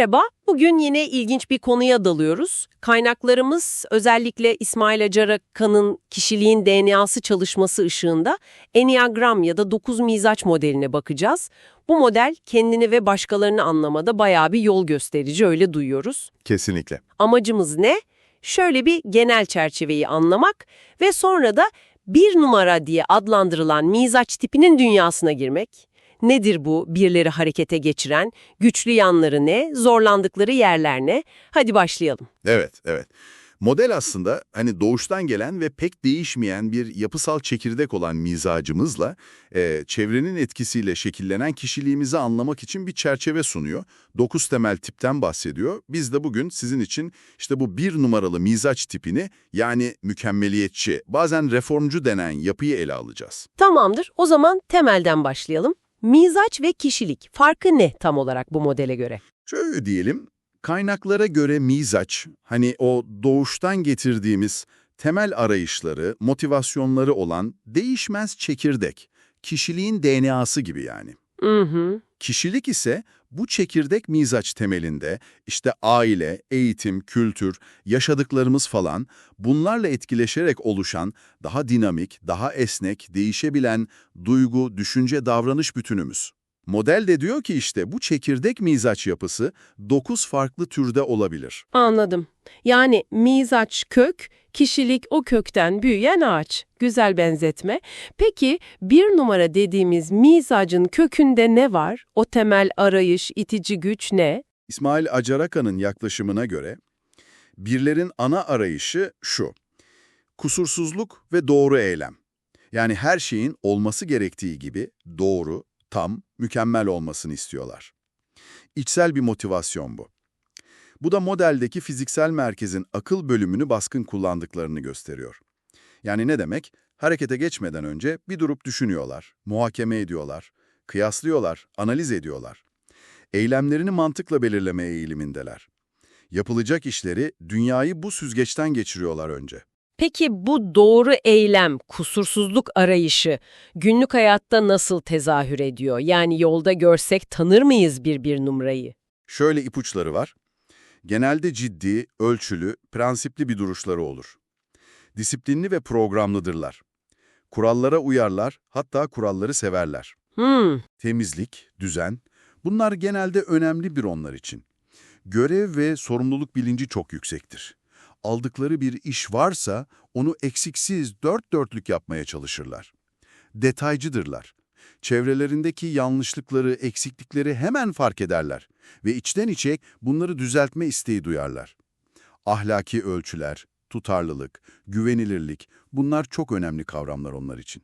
Merhaba, bugün yine ilginç bir konuya dalıyoruz. Kaynaklarımız özellikle İsmail Acarakan'ın kişiliğin DNA'sı çalışması ışığında Enneagram ya da 9 mizaç modeline bakacağız. Bu model kendini ve başkalarını anlamada bayağı bir yol gösterici öyle duyuyoruz. Kesinlikle. Amacımız ne? Şöyle bir genel çerçeveyi anlamak ve sonra da bir numara diye adlandırılan mizaç tipinin dünyasına girmek. Nedir bu birleri harekete geçiren, güçlü yanları ne, zorlandıkları yerler ne? Hadi başlayalım. Evet, evet. Model aslında hani doğuştan gelen ve pek değişmeyen bir yapısal çekirdek olan mizacımızla e, çevrenin etkisiyle şekillenen kişiliğimizi anlamak için bir çerçeve sunuyor. Dokuz temel tipten bahsediyor. Biz de bugün sizin için işte bu bir numaralı mizaç tipini yani mükemmeliyetçi, bazen reformcu denen yapıyı ele alacağız. Tamamdır, o zaman temelden başlayalım. Mizaç ve kişilik farkı ne tam olarak bu modele göre? Şöyle diyelim, kaynaklara göre mizaç, hani o doğuştan getirdiğimiz temel arayışları, motivasyonları olan değişmez çekirdek, kişiliğin DNA'sı gibi yani. Hı hı. Kişilik ise bu çekirdek mizaç temelinde işte aile, eğitim, kültür, yaşadıklarımız falan bunlarla etkileşerek oluşan daha dinamik, daha esnek, değişebilen duygu, düşünce, davranış bütünümüz. Model de diyor ki işte bu çekirdek mizaç yapısı 9 farklı türde olabilir. Anladım. Yani mizaç kök, kişilik o kökten büyüyen ağaç. Güzel benzetme. Peki bir numara dediğimiz mizacın kökünde ne var? O temel arayış, itici güç ne? İsmail Acarakan'ın yaklaşımına göre birlerin ana arayışı şu. Kusursuzluk ve doğru eylem. Yani her şeyin olması gerektiği gibi doğru, tam, mükemmel olmasını istiyorlar. İçsel bir motivasyon bu. Bu da modeldeki fiziksel merkezin akıl bölümünü baskın kullandıklarını gösteriyor. Yani ne demek? Harekete geçmeden önce bir durup düşünüyorlar, muhakeme ediyorlar, kıyaslıyorlar, analiz ediyorlar. Eylemlerini mantıkla belirleme eğilimindeler. Yapılacak işleri, dünyayı bu süzgeçten geçiriyorlar önce. Peki bu doğru eylem, kusursuzluk arayışı günlük hayatta nasıl tezahür ediyor? Yani yolda görsek tanır mıyız bir bir numarayı? Şöyle ipuçları var. Genelde ciddi, ölçülü, prensipli bir duruşları olur. Disiplinli ve programlıdırlar. Kurallara uyarlar, hatta kuralları severler. Hmm, Temizlik, düzen, bunlar genelde önemli bir onlar için. Görev ve sorumluluk bilinci çok yüksektir. Aldıkları bir iş varsa onu eksiksiz dört dörtlük yapmaya çalışırlar. Detaycıdırlar. Çevrelerindeki yanlışlıkları, eksiklikleri hemen fark ederler ve içten içe bunları düzeltme isteği duyarlar. Ahlaki ölçüler, tutarlılık, güvenilirlik bunlar çok önemli kavramlar onlar için.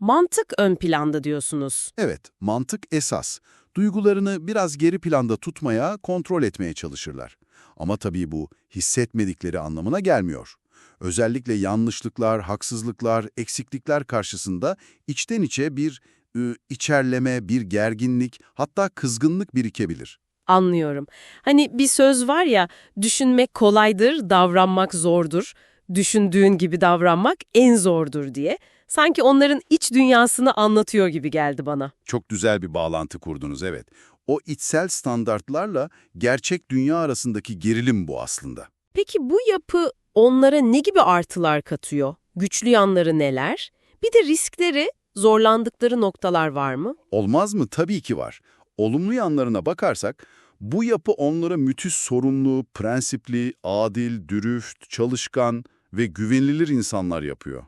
mantık ön planda diyorsunuz. Evet, mantık esas. Duygularını biraz geri planda tutmaya, kontrol etmeye çalışırlar. Ama tabii bu hissetmedikleri anlamına gelmiyor. Özellikle yanlışlıklar, haksızlıklar, eksiklikler karşısında içten içe bir ı, içerleme, bir gerginlik, hatta kızgınlık birikebilir. Anlıyorum. Hani bir söz var ya, düşünmek kolaydır, davranmak zordur. Düşündüğün gibi davranmak en zordur diye. Sanki onların iç dünyasını anlatıyor gibi geldi bana. Çok güzel bir bağlantı kurdunuz, evet. O içsel standartlarla gerçek dünya arasındaki gerilim bu aslında. Peki bu yapı onlara ne gibi artılar katıyor? Güçlü yanları neler? Bir de riskleri, zorlandıkları noktalar var mı? Olmaz mı? Tabii ki var. Olumlu yanlarına bakarsak, bu yapı onlara müthiş sorumlu, prensipli, adil, dürüst, çalışkan ve güvenilir insanlar yapıyor.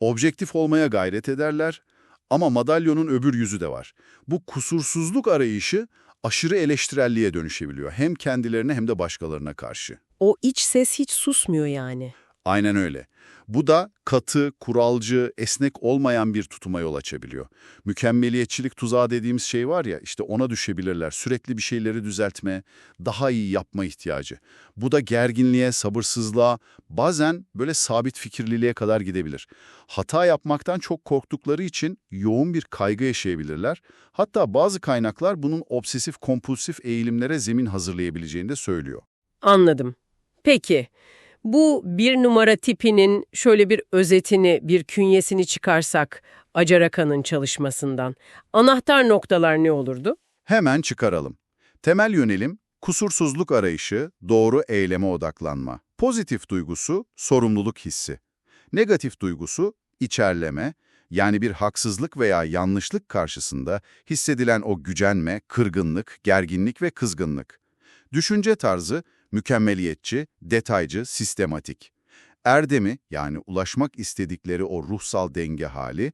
Objektif olmaya gayret ederler ama madalyonun öbür yüzü de var. Bu kusursuzluk arayışı aşırı eleştirelliğe dönüşebiliyor. Hem kendilerine hem de başkalarına karşı. O iç ses hiç susmuyor yani. Aynen öyle. Bu da katı, kuralcı, esnek olmayan bir tutuma yol açabiliyor. Mükemmeliyetçilik tuzağı dediğimiz şey var ya, işte ona düşebilirler. Sürekli bir şeyleri düzeltme, daha iyi yapma ihtiyacı. Bu da gerginliğe, sabırsızlığa, bazen böyle sabit fikirliliğe kadar gidebilir. Hata yapmaktan çok korktukları için yoğun bir kaygı yaşayabilirler. Hatta bazı kaynaklar bunun obsesif kompulsif eğilimlere zemin hazırlayabileceğini de söylüyor. Anladım. Peki, bu bir numara tipinin şöyle bir özetini, bir künyesini çıkarsak Acarakan'ın çalışmasından, anahtar noktalar ne olurdu? Hemen çıkaralım. Temel yönelim Kusursuzluk arayışı, doğru eyleme odaklanma. Pozitif duygusu, sorumluluk hissi. Negatif duygusu, içerleme, yani bir haksızlık veya yanlışlık karşısında hissedilen o gücenme, kırgınlık, gerginlik ve kızgınlık. Düşünce tarzı, mükemmeliyetçi, detaycı, sistematik. Erdemi, yani ulaşmak istedikleri o ruhsal denge hali,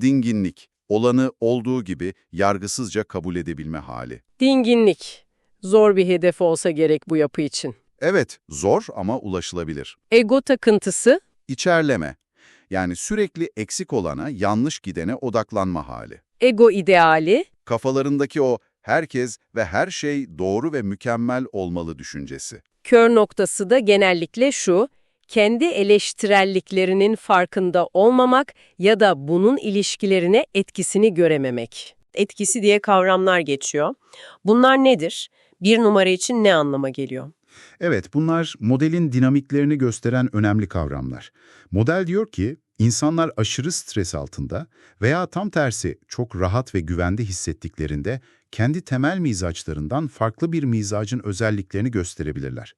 dinginlik, olanı olduğu gibi yargısızca kabul edebilme hali. Dinginlik. Zor bir hedef olsa gerek bu yapı için. Evet, zor ama ulaşılabilir. Ego takıntısı. İçerleme, yani sürekli eksik olana, yanlış gidene odaklanma hali. Ego ideali. Kafalarındaki o herkes ve her şey doğru ve mükemmel olmalı düşüncesi. Kör noktası da genellikle şu, kendi eleştirelliklerinin farkında olmamak ya da bunun ilişkilerine etkisini görememek. Etkisi diye kavramlar geçiyor. Bunlar nedir? Bir numara için ne anlama geliyor? Evet, bunlar modelin dinamiklerini gösteren önemli kavramlar. Model diyor ki, insanlar aşırı stres altında veya tam tersi çok rahat ve güvende hissettiklerinde kendi temel mizaçlarından farklı bir mizacın özelliklerini gösterebilirler.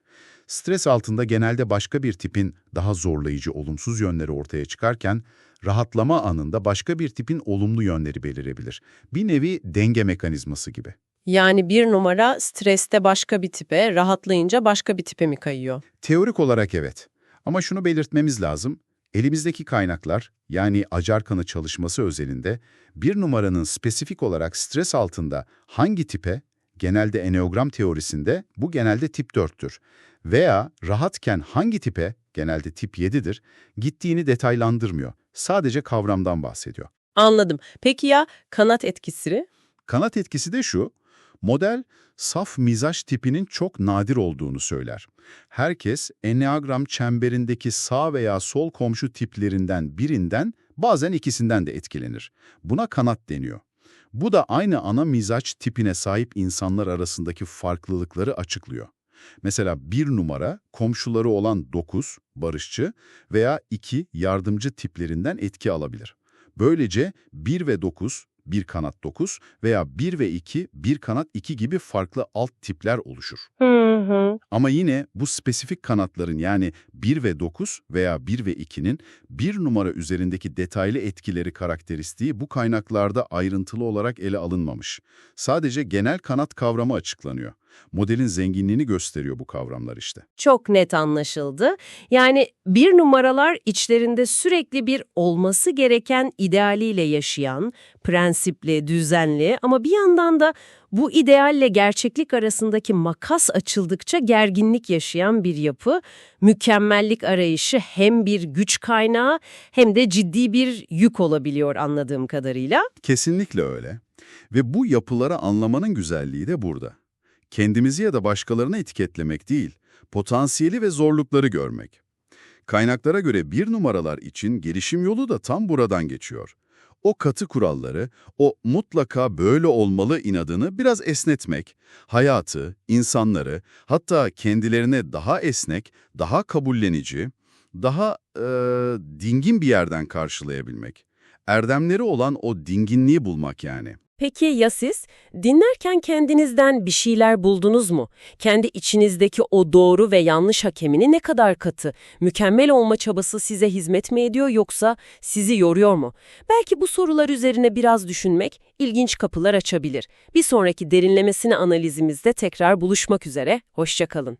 Stres altında genelde başka bir tipin daha zorlayıcı, olumsuz yönleri ortaya çıkarken, rahatlama anında başka bir tipin olumlu yönleri belirebilir. Bir nevi denge mekanizması gibi. Yani bir numara streste başka bir tipe, rahatlayınca başka bir tipe mi kayıyor? Teorik olarak evet. Ama şunu belirtmemiz lazım. Elimizdeki kaynaklar, yani acar kanı çalışması özelinde, bir numaranın spesifik olarak stres altında hangi tipe, genelde eneogram teorisinde bu genelde tip 4'tür, veya rahatken hangi tipe, genelde tip 7'dir, gittiğini detaylandırmıyor. Sadece kavramdan bahsediyor. Anladım. Peki ya kanat etkisi? Kanat etkisi de şu, model saf mizaç tipinin çok nadir olduğunu söyler. Herkes Enneagram çemberindeki sağ veya sol komşu tiplerinden birinden, bazen ikisinden de etkilenir. Buna kanat deniyor. Bu da aynı ana mizaç tipine sahip insanlar arasındaki farklılıkları açıklıyor. Mesela bir numara komşuları olan 9, barışçı veya 2 yardımcı tiplerinden etki alabilir. Böylece 1 ve 9, bir kanat 9 veya 1 ve 2, bir kanat 2 gibi farklı alt tipler oluşur. Hı hı. Ama yine bu spesifik kanatların yani 1 ve 9 veya 1 ve 2'nin bir numara üzerindeki detaylı etkileri karakteristiği bu kaynaklarda ayrıntılı olarak ele alınmamış. Sadece genel kanat kavramı açıklanıyor. Modelin zenginliğini gösteriyor bu kavramlar işte. Çok net anlaşıldı. Yani bir numaralar içlerinde sürekli bir olması gereken idealiyle yaşayan, prensipli, düzenli ama bir yandan da bu idealle gerçeklik arasındaki makas açıldıkça gerginlik yaşayan bir yapı, mükemmellik arayışı hem bir güç kaynağı hem de ciddi bir yük olabiliyor anladığım kadarıyla. Kesinlikle öyle. Ve bu yapıları anlamanın güzelliği de burada. Kendimizi ya da başkalarını etiketlemek değil, potansiyeli ve zorlukları görmek. Kaynaklara göre bir numaralar için gelişim yolu da tam buradan geçiyor. O katı kuralları, o mutlaka böyle olmalı inadını biraz esnetmek, hayatı, insanları, hatta kendilerine daha esnek, daha kabullenici, daha eee, dingin bir yerden karşılayabilmek. Erdemleri olan o dinginliği bulmak yani. Peki ya siz? Dinlerken kendinizden bir şeyler buldunuz mu? Kendi içinizdeki o doğru ve yanlış hakemini ne kadar katı, mükemmel olma çabası size hizmet mi ediyor yoksa sizi yoruyor mu? Belki bu sorular üzerine biraz düşünmek ilginç kapılar açabilir. Bir sonraki derinlemesine analizimizde tekrar buluşmak üzere, hoşçakalın.